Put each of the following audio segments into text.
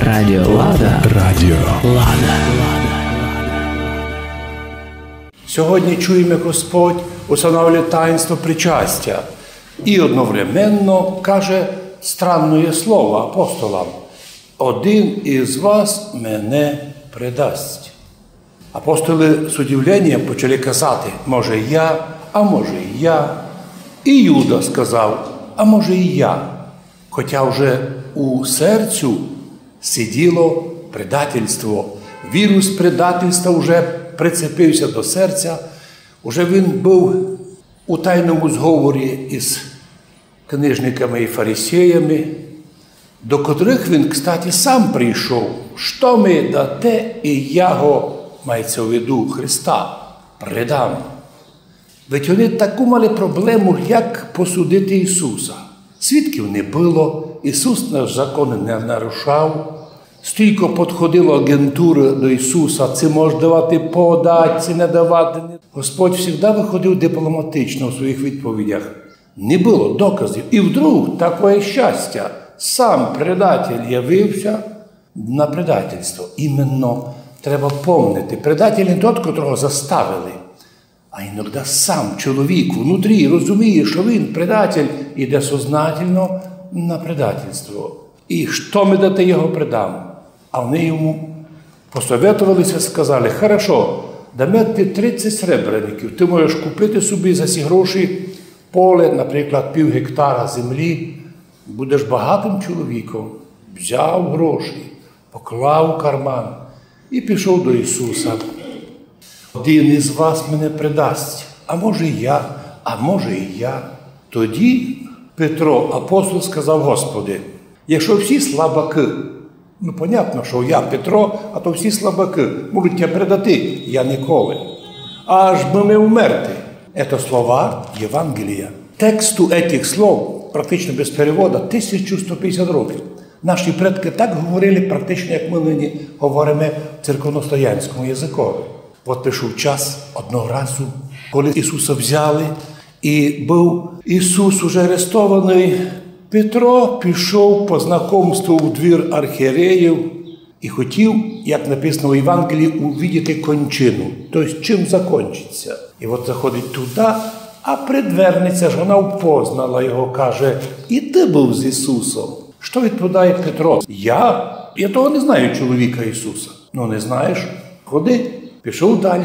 Радіо Лада. Радіо Лада. Сьогодні чуємо, як Господь установлює таїнство причастя і одновременно каже странне слово апостолам: один із вас мене предасть. Апостоли з удивленням почали казати, може я, а може і я. І Юда сказав, а може і я. Хоча вже у серцю сиділо предательство. Вірус предательства вже прицепився до серця, уже він був у тайному зговорі із книжниками і фарисеями, до котрих він, кстати, сам прийшов, що ми дате, і я го, мається в виду Христа, предам. Ведь вони таку мали проблему, як посудити Ісуса. Свідків не було, Ісус наш закон не нарушав. Стільки підходило агентури до Ісуса, це може давати подати, це не давати. Господь завжди виходив дипломатично у своїх відповідях. Не було доказів. І вдруг таке щастя. Сам предатель явився на предательство. Іменно треба помнити. Предатель не тот, котрого заставили. А іноді сам чоловік внутрі розуміє, що він предатель, іде сознательно на предательство. І що ми дати його предам? А вони йому посоветувалися, сказали, хорошо, дамо ти 30 сребреників, ти можеш купити собі за ці гроші поле, наприклад, пів гектара землі, будеш багатим чоловіком. Взяв гроші, поклав у карман і пішов до Ісуса. Один із вас мене предасть, а може і я, а може і я. Тоді Петро, апостол, сказав Господи, якщо всі слабаки, ну, понятно, що я Петро, а то всі слабаки можуть тебе предати, я ніколи. Аж би ми вмерти. Це слова Євангелія. Тексту этих слов, практично без переводу, 1150 років. Наші предки так говорили, практично, як ми нині говоримо церковностоянському язикові. От прийшов час одного разу, коли Ісуса взяли, і був Ісус уже арестований. Петро пішов по знакомству в двір архієреїв і хотів, як написано в Євангелії, увидіти кончину, тобто чим закінчиться. І от заходить туди, а предверниця ж вона впознала його, каже: І ти був з Ісусом. Що відповідає Петро? Я? Я того не знаю чоловіка Ісуса. Ну не знаєш? Ходи. Пішов далі.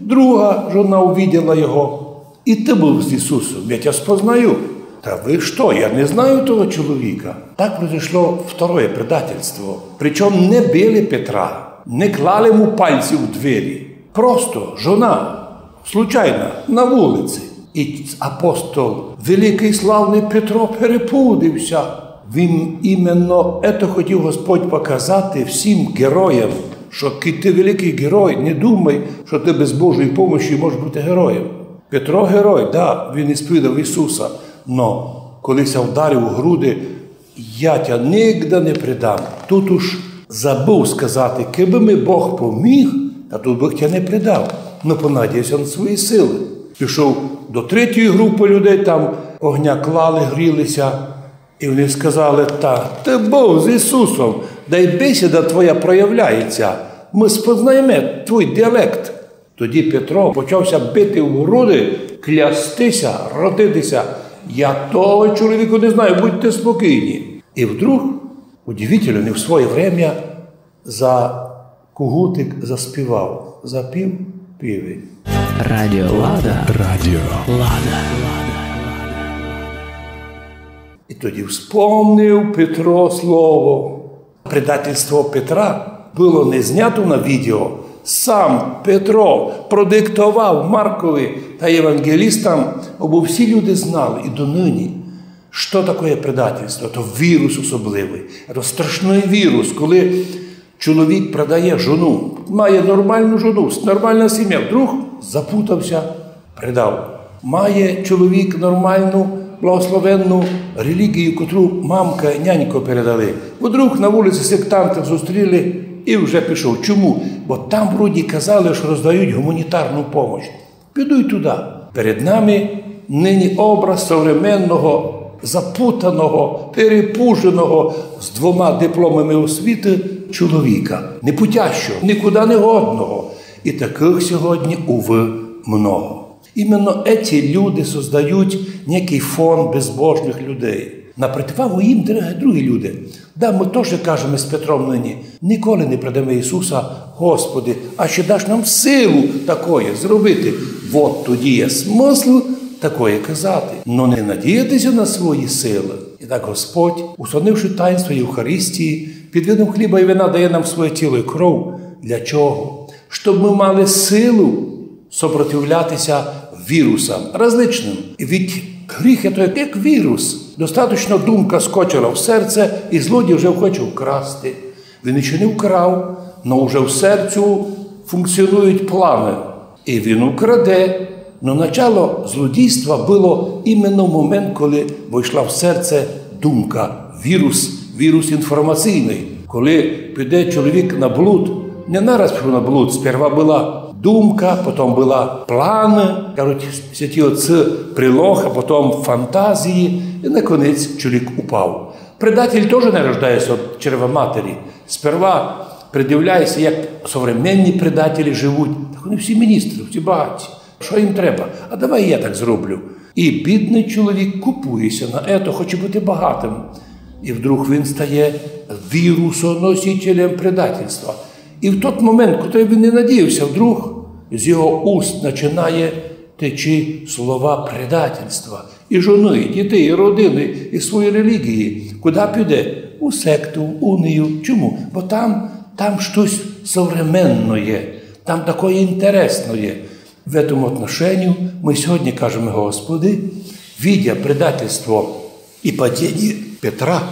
Друга жона увиділа його. І ти був з Ісусом, я тебе спознаю. Та ви що? Я не знаю того чоловіка. Так произошло второе предательство. Причому не били Петра, не клали йому пальці у двері. Просто жона, случайно, на вулиці. І апостол, великий славний Петро, перепудився. Він іменно це хотів Господь показати всім героям, що ти великий герой, не думай, що ти без Божої допомоги можеш бути героєм. Петро герой, да, він ісповідав Ісуса, но колись вдарив у груди, я тя нігде не придам. Тут уж забув сказати, киби ми Бог поміг, та тут би тя не придав. Ну понадіявся на свої сили. Пішов до третьої групи людей, там огня клали, грілися. І вони сказали, та ти був з Ісусом, да й бесіда твоя проявляється. Ми спознаємо твій діалект. Тоді Петро почався бити в груди, клястися, родитися. Я того чоловіку не знаю, будьте спокійні. І вдруг, удивительно, не в своє время за кугутик заспівав, запів півень. Радіо Лада. Радіо Лада. І тоді вспомнив Петро слово. Предательство Петра було не знято на відео. Сам Петро продиктував Маркові та євангелістам, аби всі люди знали і донині, що таке предательство. Це вірус особливий. Це страшний вірус, коли чоловік продає жону, має нормальну жону, нормальна сім'я, вдруг запутався, предав. Має чоловік нормальну благословенну релігію, котру мамка і нянько передали. Вдруг на вулиці сектантів зустріли і вже пішов. Чому? Бо там вроді казали, що роздають гуманітарну допомогу. Піду й туди. Перед нами нині образ современного запутаного, перепуженого з двома дипломами освіти чоловіка, непутящого, нікуди не годного. І таких сьогодні, уви, много. Іменно ці люди создають некий фон безбожних людей. На противагу їм другі люди. Да, ми теж кажемо з Петром нині, ніколи не придамо Ісуса, Господи, а ще даш нам силу такої зробити. От тоді є смисл такої казати, но не надіятися на свої сили. І так Господь, установивши таїнство Євхаристії, під видом хліба і вина дає нам своє тіло і кров. Для чого? Щоб ми мали силу сопротивлятися вірусам различним. Від гріх це як вірус. Достаточно думка скочила в серце, і злодій вже хоче вкрасти. Він ще не вкрав, але вже в серцю функціонують плани. І він украде. Но начало злодійства було іменно в момент, коли вийшла в серце думка, вірус, вірус інформаційний. Коли піде чоловік на блуд, не нараз на блуд, сперва була думка, потім була плани, кажуть, святі отці прилог, а потім фантазії, і наконець чоловік упав. Предатель теж не рождається від черва матері. Сперва придивляється, як современні предателі живуть. Так вони всі міністри, всі багаті. Що їм треба? А давай я так зроблю. І бідний чоловік купується на ето, хоче бути багатим. І вдруг він стає вірусоносителем предательства. І в той момент, коли він не надіявся, вдруг з його уст починає течі слова предательства. І жони, і дітей, і родини, і свої релігії. Куди піде? У секту, в унію. Чому? Бо там там щось современне, там такое інтересне. В этом отношении мы сегодня кажем, Господи, видя предательство и падение Петра,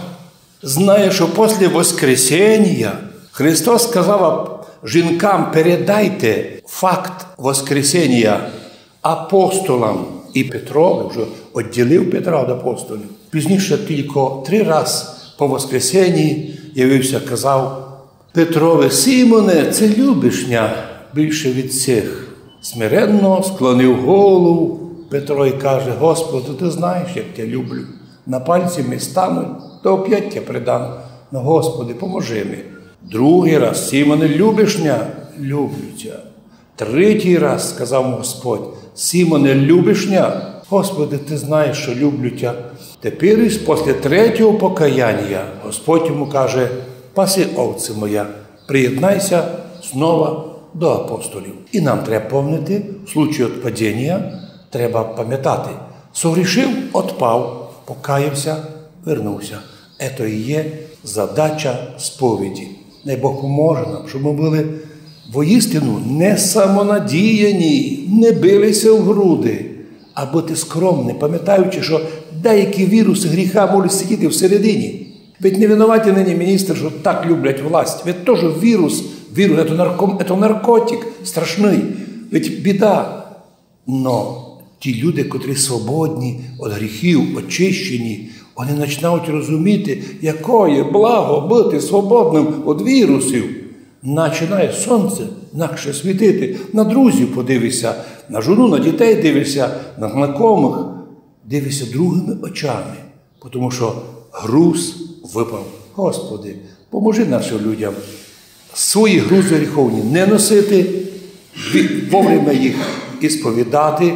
зная, що після Воскресення Христос сказав жінкам, передайте факт Воскресення апостолам і Петрові, вже відділив Петра від апостолів. Пізніше тільки три рази по Воскресенні явився, казав Петрове, Симоне, це любишня більше від всіх. Смиренно склонив голову Петро і каже: Господи, ти знаєш, як я люблю. На пальці ми стануть, то оп'ять я придам. Ну, Господи, поможи мені. Другий раз, любиш мене? Люблю тебе. Третій раз сказав Господь, любиш мене? Господи, ти знаєш, що люблю тебе. Тепер, після третього покаяння, Господь йому каже, паси овці моя, приєднайся знову до апостолів. І нам треба помнити, в случаю падіння треба пам'ятати. Согрішив, отпав, покаявся, вернувся. Це і є задача сповіді. Не Бог поможе нам, щоб ми були воістину не самонадіяні, не билися в груди, а бути скромні, пам'ятаючи, що деякі віруси гріха можуть сидіти всередині. Ведь не винуваті нині міністр, що так люблять власть. Ведь теж вірус Віру, це, нарком, наркотик страшний. Ведь біда. Но ті люди, котрі свободні від гріхів, очищені, вони починають розуміти, якое благо бути свободним від вірусів. Починає сонце інакше світити, на друзів подивишся, на жону, на дітей дивишся, на знайомих, дивишся другими очами, тому що груз випав. Господи, поможи нашим людям свої грузи гріховні не носити, вовремя їх ісповідати,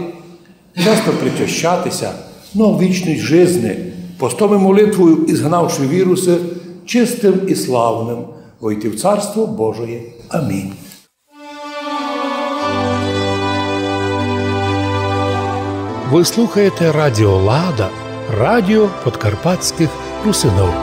часто причащатися, но вічність жизни, постом і молитвою, ізгнавши віруси, чистим і славним, войти в Царство Божоє. Амінь. Ви слухаєте Радіо Лада, Радіо Подкарпатських Русинов.